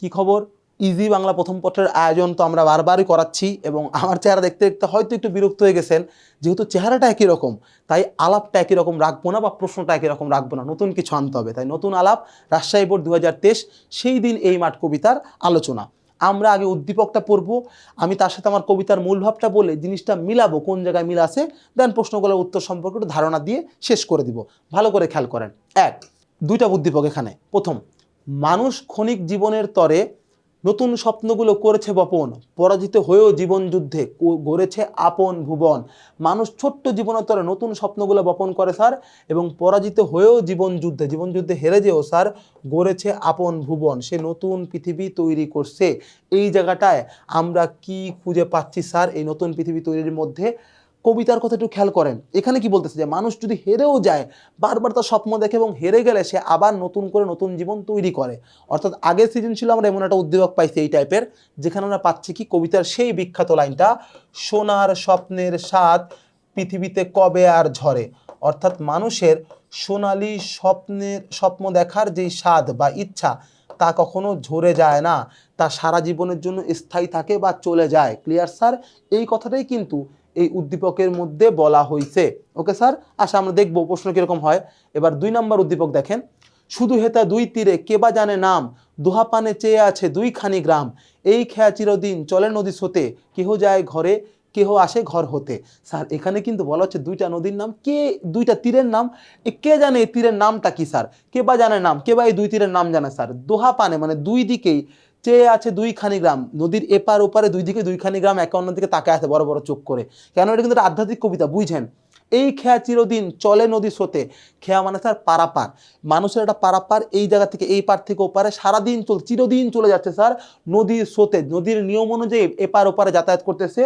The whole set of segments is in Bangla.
কি খবর? ইজি বাংলা প্রথম পত্রের আয়োজন তো আমরা বারবারই করাচ্ছি এবং আমার চেহারা দেখতে দেখতে হয়তো একটু বিরক্ত হয়ে গেছেন। যেহেতু চেহারাটা একই রকম, তাই আলাপটা একই রকম রাখব না বা প্রশ্নটা একই রকম রাখব না। নতুন কিছু আনতে হবে। তাই নতুন আলাপ, রাজশাহী বোর্ড দু হাজার তেইশ, সেই দিন এই মাঠ কবিতার আলোচনা। আমরা আগে উদ্দীপকটা পড়ব, আমি তার সাথে আমার কবিতার মূল ভাবটা বলে জিনিসটা মিলাবো, কোন জায়গায় মিল আছে, দেন প্রশ্নগুলোর উত্তর সম্পর্কে ধারণা দিয়ে শেষ করে দিব। ভালো করে খেয়াল করেন। এক, দুইটা উদ্দীপক এখানে। প্রথম মানুষ ক্ষণিক জীবনের তরে নতুন স্বপ্নগুলো করেছে বপন, পরাজিত হয়েও জীবন যুদ্ধে গড়েছে আপন ভুবন। মানুষ ছোট্ট জীবনের তরে নতুন স্বপ্নগুলো বপন করে, স্যার, এবং পরাজিত হয়েও জীবন যুদ্ধে জীবন যুদ্ধে হেরে যেও, স্যার, গড়েছে আপন ভুবন। সে নতুন পৃথিবী তৈরি করছে। এই জায়গাটায় আমরা কি খুঁজে পাচ্ছি, স্যার, এই নতুন পৃথিবী তৈরির মধ্যে? কবিতার কথা একটু খেয়াল করেন। এখানে কি বলতেছে যে, মানুষ যদি হেরেও যায়, বারবার তার স্বপ্ন দেখে এবং হেরে গেলে সে আবার নতুন করে নতুন জীবন তৈরি করে। অর্থাৎ আগের সিজন ছিল, আমরা এমন একটা উদ্যোগ পাইছি এই টাইপের যেখানে আমরা পাচ্ছি কি কবিতার সেই বিখ্যাত লাইনটা, সোনার স্বপ্নের স্বাদ পৃথিবীতে কবে আর ঝরে? অর্থাৎ মানুষের সোনালি স্বপ্নের, স্বপ্ন দেখার যেই স্বাদ বা ইচ্ছা, তা কখনো ঝরে যায় না। তা সারা জীবনের জন্য স্থায়ী থাকে বা চলে যায়। ক্লিয়ার স্যার এই কথাটাই কিন্তু এই উদ্দীপকের মধ্যে বলা হয়েছে ওকে স্যার? আচ্ছা আমরা দেখব প্রশ্ন কীরকম হয়। এবার দুই নম্বর উদ্দীপক দেখেন। শুধু হেতা দুই তীরে কেবা জানে নাম? দুহা পানে চেয়ে আছে দুইখানি গ্রাম। এই খেয়া চিরদিন চলে নদী স্রোতে। কেহ যায় ঘরে, কেহ আসে ঘর হতে। স্যার, এখানে কিন্তু বলা হচ্ছে দুইটা নদীর নাম। কে, দুইটা তীরের নাম? কে জানে এই তীরের নামটা কি, স্যার? কে বা জানে নাম? কে বা এই দুই তীরের নাম জানে, স্যার? দোহা পানে মানে দুই দিকেই চেয়ে আছে দুইখানি গ্রাম। নদীর এপার ওপারে দুই দিকে দুইখানি গ্রাম, একে অন্য দিকে তাকায় আছে বড় বড় চোখ করে। কেন এটা কিন্তু আধ্যাত্মিক কবিতা বুঝছেন এই খেয়া চিরদিন চলে নদী স্রোতে, খেয়া মানে স্যার পারাপার। মানুষের একটা পারাপার এই জায়গা থেকে এই পার থেকে ওপারে সারাদিন চল, চিরদিন চলে যাচ্ছে স্যার নদীর স্রোতে। নদীর নিয়ম অনুযায়ী এপার ওপারে যাতায়াত করতেছে।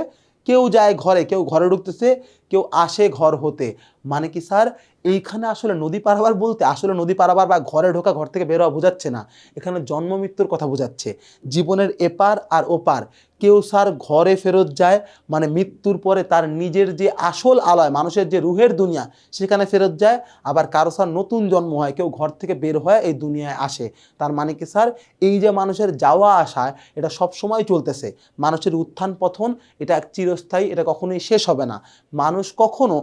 কেউ যায় ঘরে, কেউ ঘরে ঢুকতেছে, কেউ আসে ঘর হতে। মানে কি স্যার? এইখানে আসলে নদী পারাবার বলতে আসলে নদী পারাবার বা ঘরে ঢোকা ঘর থেকে বেরোয়া বোঝাচ্ছে না। এখানে জন্ম মৃত্যুর কথা বোঝাচ্ছে। জীবনের এপার আর ওপার। কেউ স্যার ঘরে ফেরত যায় মানে মৃত্যুর পরে তার নিজের যে আসল আলয়, মানুষের যে রুহের দুনিয়া, সেখানে ফেরত যায়। আবার কারও স্যার নতুন জন্ম হয়, কেউ ঘর থেকে বের হয়ে এই দুনিয়ায় আসে। তার মানে কি স্যার? এই যে মানুষের যাওয়া আসা, এটা সব সময় চলতেছে। মানুষের উত্থান পথন এটা চিরস্থায়ী, এটা কখনোই শেষ হবে না। মানুষ কখনো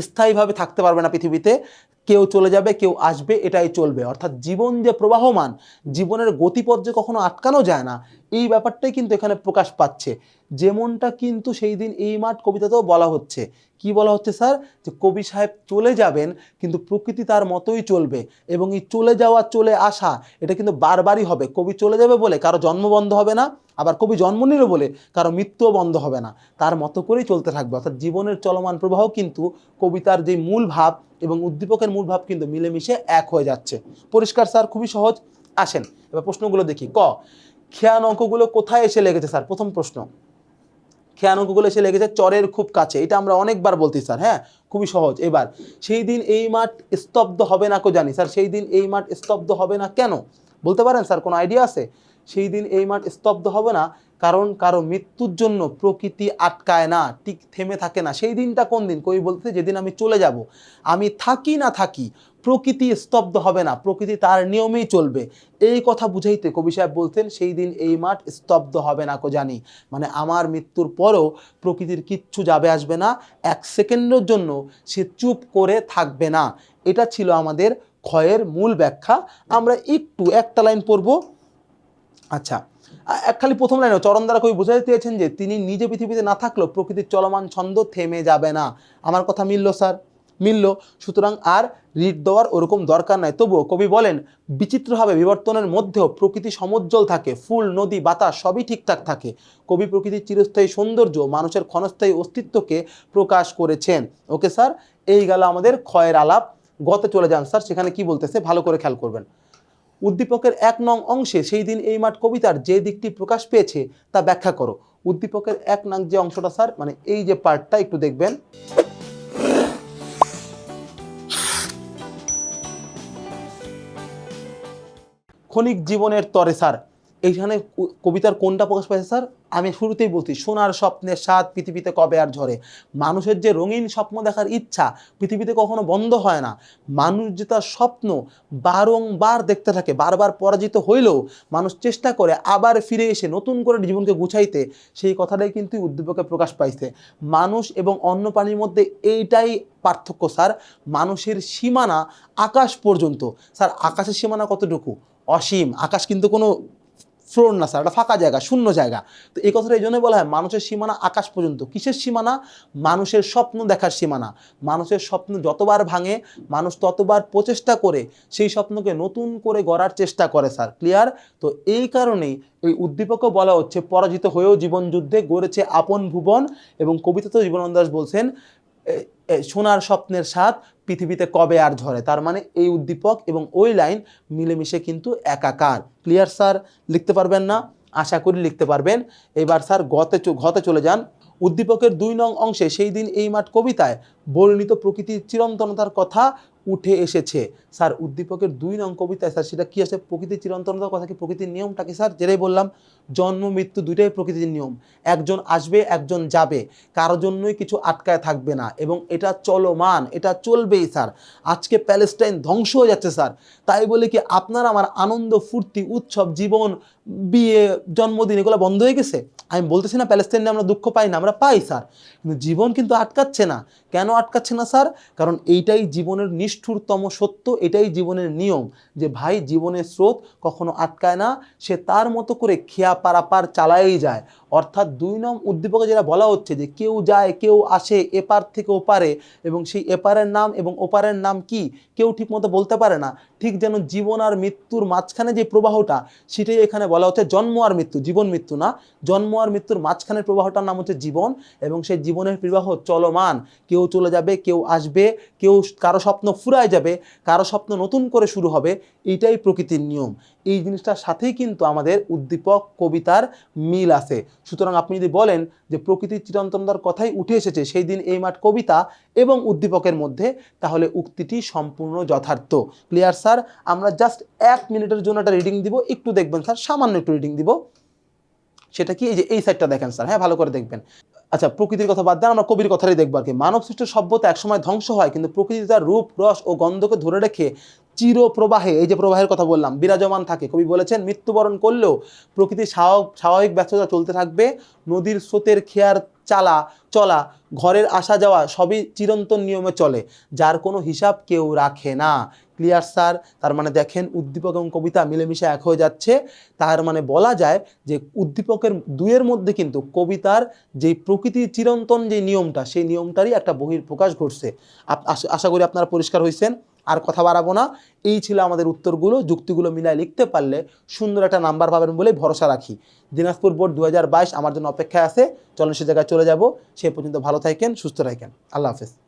স্থায়ীভাবে থাকতে পারবে না পৃথিবীতে। কেউ চলে যাবে, কেউ আসবে, এটাই চলবে। অর্থাৎ জীবন যে প্রবাহমান, জীবনের গতিপথ যে কখনো আটকানো যায় না এই ব্যাপারটাই কিন্তু এখানে প্রকাশ পাচ্ছে। যেমনটা কিন্তু সেই দিন এই মাঠ কবিতাতেও বলা হচ্ছে। কি বলা হচ্ছে স্যার? যে কবি সাহেব চলে যাবেন, কিন্তু প্রকৃতি তার মতোই চলবে এবং এই চলে যাওয়া, চলে আসা, এটা কিন্তু বারবারই হবে। কবি চলে যাবে বলে কারও জন্ম বন্ধ হবে না, আবার কবি জন্ম নিল বলে কারও মৃত্যুও বন্ধ হবে না। তার মতো করেই চলতে থাকবে। অর্থাৎ জীবনের চলমান প্রবাহ কিন্তু কবিতার যে মূল ভাব এবং উদ্দীপকের মূল ভাব কিন্তু মিলেমিশে এক হয়ে যাচ্ছে। পরিষ্কার স্যার, খুবই সহজ। আসেন, এবার প্রশ্নগুলো দেখি। ক খেয়ান অঙ্কগুলো কোথায় এসে লেগেছে, স্যার? প্রথম প্রশ্ন। খেয়ান অঙ্কগুলো এসে লেগেছে চরের খুব কাছে। এটা আমরা অনেকবার বলছি, স্যার হ্যাঁ? খুবই সহজ। এবার, সেই দিন এই মাঠ স্তব্ধ হবে না কো জানি, স্যার? সেই দিন এই মাঠ স্তব্ধ হবে না কেন? বলতে পারেন, স্যার, কোনো আইডিয়া আছে? সেই দিন এই মাঠ স্তব্ধ হবে না কারণ কারও মৃত্যুর জন্য প্রকৃতি আটকায় না, ঠিক থেমে থাকে না। সেই দিনটা কোন দিন? কবি বলতে যেদিন আমি চলে যাব, আমি থাকি না থাকি, প্রকৃতি স্তব্ধ হবে না, প্রকৃতি তার নিয়মেই চলবে। এই কথা বুঝাইতে কবি সাহেব বলতেন সেই দিন এই মাঠ স্তব্ধ হবে না কো জানি। মানে আমার মৃত্যুর পরও প্রকৃতির কিচ্ছু যাবে আসবে না, এক সেকেন্ডের জন্য সে চুপ করে থাকবে না। এটা ছিল আমাদের ক্ষয়ের মূল ব্যাখ্যা। আমরা একটু একটা লাইন পড়ব। আচ্ছা খালি প্রথম লাইনে চরণ দ্বারা কবি বোঝাতে চেয়েছেন যে তিনি নিজে পৃথিবীতে না থাকলেও প্রকৃতির চলমান ছন্দ থেমে যাবে না। আমার কথা মিলল, স্যার। মিলল। সুতরাং আর রিড দেওয়ার ওরকম দরকার নাই। তবুও কবি বলেন, বিচিত্রভাবে বিবর্তনের মধ্যেও প্রকৃতি সমুজ্জ্বল থাকে, ফুল, নদী, বাতাস সবই ঠিকঠাক থাকে। কবি প্রকৃতির চিরস্থায়ী সৌন্দর্য, মানুষের ক্ষণস্থায়ী অস্তিত্বকে প্রকাশ করেছেন। Okay, sir? এই গেল আমাদের ক্ষয়ের আলাপ। গতে চলে যান, স্যার। সেখানে কি বলতেছে, ভালো করে খেয়াল করবেন। উদ্দীপকের এক নং অংশে সেই দিন এই মাঠ কবিতার যে দিকটি প্রকাশ পেয়েছে তা ব্যাখ্যা করো। উদ্দীপকের এক নং যে অংশটা স্যার মানে এই যে পার্টটা একটু দেখবেন। ক্ষণিক জীবনের তরে স্যার এইখানে কবিতার কোনটা প্রকাশ পাইছে স্যার? আমি শুরুতেই বলছি, সোনার স্বপ্নের স্বাদ পৃথিবীতে কবে আর ঝরে? মানুষের যে রঙিন স্বপ্ন দেখার ইচ্ছা, পৃথিবীতে কখনো বন্ধ হয় না। মানুষ যে তার স্বপ্ন বারংবার দেখতে থাকে, বারবার পরাজিত হইলেও মানুষ চেষ্টা করে আবার ফিরে এসে নতুন করে জীবনকে গুছাইতে, সেই কথাটাই কিন্তু উদ্দীপকে প্রকাশ পাইছে। মানুষ এবং অন্য প্রাণীর মধ্যে এইটাই পার্থক্য স্যার, মানুষের সীমানা আকাশ পর্যন্ত। স্যার, আকাশের সীমানা কতটুকু? অসীম। আকাশ কিন্তু কোনো ফ্লোর না স্যার এটা ফাঁকা জায়গা, শূন্য জায়গা। তো এই কথাটা এই জন্যই বলা হয়, মানুষের সীমানা আকাশ পর্যন্ত। কিসের সীমানা? মানুষের স্বপ্ন দেখার সীমানা। মানুষের স্বপ্ন যতবার ভাঙে, মানুষ ততবার প্রচেষ্টা করে, সেই স্বপ্নকে নতুন করে গড়ার চেষ্টা করে স্যার ক্লিয়ার তো এই কারণেই এই উদ্দীপকও বলা হচ্ছে, পরাজিত হয়েও জীবনযুদ্ধে গড়েছে আপন ভুবন এবং কবিতাতেও জীবনানন্দ দাস বলছেন সোনার স্বপ্নের স্বাদ পৃথিবীতে কবে আর ঝরে? তার মানে এই উদ্দীপক এবং ওই লাইন মিলেমিশে কিন্তু একাকার। ক্লিয়ার স্যার লিখতে পারবেন না? আশা করি লিখতে পারবেন। এবার স্যার গতে ঘতে চলে যান। উদ্দীপকের দুই নং অংশে সেই দিন এই মাঠ কবিতায় বর্ণিত প্রকৃতির চিরন্তনতার কথা উঠে এসেছে। স্যার, উদ্দীপকের দুই নং কবিতায় স্যার, সেটা কী আছে? প্রকৃতির চিরন্তনতার কথা কি? প্রকৃতির নিয়মটা কি স্যার? যেটাই বললাম, জন্ম, মৃত্যু দুইটাই প্রকৃতির নিয়ম। একজন আসবে, একজন যাবে। কারোর জন্যই কিছু আটকায় থাকবে না। এবং এটা চলমান, এটা চলবেই স্যার। আজকে প্যালেস্টাইন ধ্বংস হয়ে যাচ্ছে স্যার। তাই বলে কি, আপনার আমার আনন্দ, ফুর্তি, উৎসব, জীবন, বিয়ে, জন্মদিন, এগুলো বন্ধ হয়ে গেছে? আমি বলতেছি না প্যালেস্টাইন আমরা দুঃখ পাই না, আমরা পাই স্যার। কিন্তু জীবন কিন্তু আটকাচ্ছে না। কেন আটকাচ্ছে না স্যার? কারণ এইটাই জীবনের নিষ্ঠুরতম সত্য, এটাই জীবনের নিয়ম যে ভাই জীবনের স্রোত কখনো আটকায় না, সে তার মতো করে খেয়া পারাপার চালাই যায়। অর্থাৎ দুই নং উদ্দীপকে যেটা বলা হচ্ছে যে কেউ যায়, কেউ আসে, এপার থেকে ওপারে, এবং সেই এপারের নাম এবং ওপারের নাম কি কেউ ঠিকমতো বলতে পারে না। ঠিক যেন জীবন আর মৃত্যুর মাঝখানে যে প্রবাহটা, সেটাই এখানে বলা হচ্ছে জন্ম আর মৃত্যু, জীবন মৃত্যু না। জন্ম আর মৃত্যুর মাঝখানের প্রবাহটার নাম হচ্ছে জীবন, এবং সেই জীবনের প্রবাহ চলমান। কেউ চলে যাবে, কেউ আসবে, কেউ কারও স্বপ্ন ফুরায় যাবে, কারও স্বপ্ন নতুন করে শুরু হবে এইটাই প্রকৃতির নিয়ম। এই জিনিসটার সাথেই কিন্তু আমাদের উদ্দীপক, কবিতার মিল আছে। সুতরাং আপনি যদি বলেন যে প্রকৃতির চিরন্তনতার কথাই উঠে এসেছে সেই দিন এই মাঠ কবিতা এবং উদ্দীপকের মধ্যে, তাহলে উক্তিটি সম্পূর্ণ যথার্থ। ক্লিয়ার স্যার আমরা জাস্ট এক মিনিটের জন্য একটা রিডিং দিব, একটু দেখবেন স্যার সামান্য একটু রিডিং দিব। সেটা কি? এই যে এই সাইডটা দেখেন স্যার হ্যাঁ ভালো করে দেখবেন। আচ্ছা প্রকৃতির কথা বাদ দেন, আমরা কবির কথাটাই দেখব আর কি। মানব সৃষ্ট সভ্যতা একসময় ধ্বংস হয়, কিন্তু প্রকৃতি তার রূপ, রস ও গন্ধকে ধরে রেখে চির প্রবাহে এই যে প্রবাহের কথা বললাম, বিরাজমান থাকে। কবি বলেছেন, মৃত্যুবরণ করলেও প্রকৃতির স্বাভাবিক ব্যস্ততা চলতে থাকবে। নদীর স্রোতের খেয়ার চালা, চলা, ঘরের আসা যাওয়া সবই চিরন্তন নিয়মে চলে, যার কোনো হিসাব কেউ রাখে না। Clear, sir? তার মানে দেখেন, উদ্দীপক এবং কবিতা মিলেমিশে এক হয়ে যাচ্ছে। তার মানে বলা যায় যে, উদ্দীপকের দুয়ের মধ্যে কিন্তু কবিতার যে প্রকৃতির চিরন্তন যে নিয়মটা, সেই নিয়মটারই একটা বহির প্রকাশ ঘটছে আশা করি আপনারা পরিষ্কার হয়েছেন আর কথা বাড়াবো না। এই ছিল আমাদের উত্তরগুলো। যুক্তিগুলো মিলায় লিখতে পারলে সুন্দর একটা নাম্বার পাবেন বলে ভরসা রাখি। দিনাজপুর বোর্ড দু হাজার বাইশ আমার জন্য অপেক্ষায় আছে। চলন সে জায়গায় চলে যাব। সে পর্যন্ত ভালো থাকেন, সুস্থ থাকেন। আল্লাহ হাফেজ।